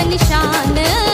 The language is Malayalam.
बलिशान